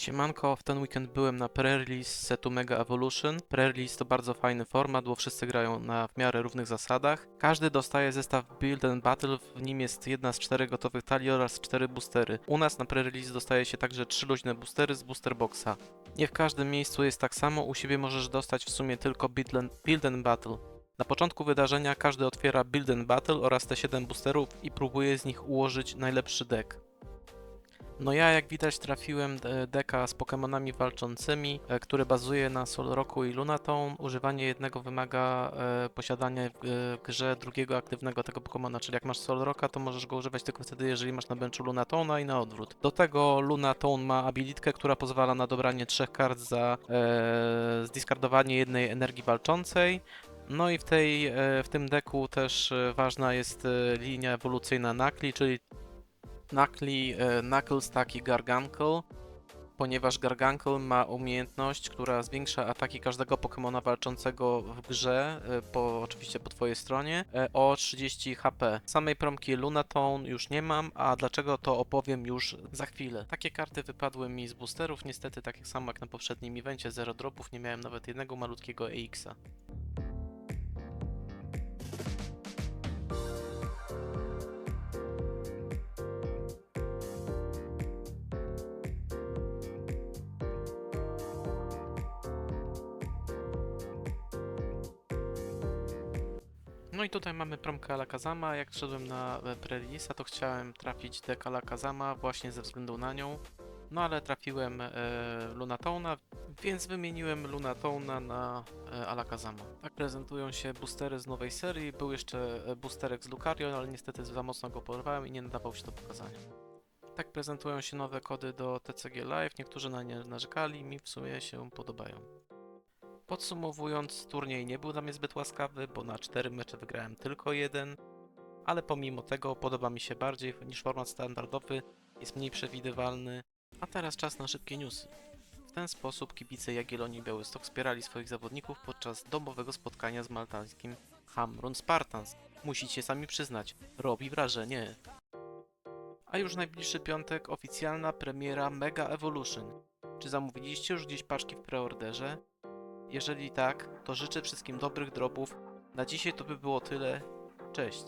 Siemanko, w ten weekend byłem na pre-release setu Mega Evolution. Pre-release to bardzo fajny format, bo wszyscy grają na w miarę równych zasadach. Każdy dostaje zestaw Build and Battle, w nim jest jedna z czterech gotowych talii oraz cztery boostery. U nas na pre-release dostaje się także trzy luźne boostery z booster boxa. Nie w każdym miejscu jest tak samo, u siebie możesz dostać w sumie tylko Build build and Battle. Na początku wydarzenia każdy otwiera Build and Battle oraz te 7 boosterów i próbuje z nich ułożyć najlepszy deck. No ja jak widać trafiłem e, deka z Pokemonami walczącymi, e, który bazuje na Solroku i Lunatone. Używanie jednego wymaga e, posiadania w, grze drugiego aktywnego tego Pokemona, czyli jak masz Solroka, to możesz go używać tylko wtedy, jeżeli masz na benchu Lunatona i na odwrót. Do tego Lunatone ma abilitkę, która pozwala na dobranie trzech kart za e, zdiskardowanie jednej energii walczącej. No i w, tej, w tym deku też ważna jest linia ewolucyjna Nakli, czyli Knuckly, e, Knuckles, taki Gargancle, ponieważ Gargancle ma umiejętność, która zwiększa ataki każdego Pokemona walczącego w grze, e, po, oczywiście po twojej stronie, e, o 30 HP. Samej promki Lunatone już nie mam, a dlaczego to opowiem już za chwilę. Takie karty wypadły mi z boosterów, niestety tak samo jak na poprzednim evencie, zero dropów, nie miałem nawet jednego malutkiego EX-a. No i tutaj mamy promkę Alakazama. Jak szedłem na pre-release'a, to chciałem trafić deck Alakazama właśnie ze względu na nią. No ale trafiłem e, Lunatona, więc wymieniłem Lunatona na e, Alakazama. Tak prezentują się boostery z nowej serii. Był jeszcze e, boosterek z Lucario, ale niestety za mocno go porwałem i nie nadawał się do pokazania. Tak prezentują się nowe kody do TCG Live. Niektórzy na nie narzekali, mi w sumie się podobają. Podsumowując, turniej nie był dla mnie zbyt łaskawy, bo na 4 mecze wygrałem tylko jeden, ale pomimo tego podoba mi się bardziej niż format standardowy, jest mniej przewidywalny. A teraz czas na szybkie newsy. W ten sposób kibice Jagiellonii Białystok wspierali swoich zawodników podczas domowego spotkania z maltańskim Hamrun Spartans. Musicie sami przyznać, robi wrażenie. A już najbliższy piątek oficjalna premiera Mega Evolution. Czy zamówiliście już gdzieś paczki w preorderze? Jeżeli tak, to życzę wszystkim dobrych dropów. Na dzisiaj to by było tyle. Cześć.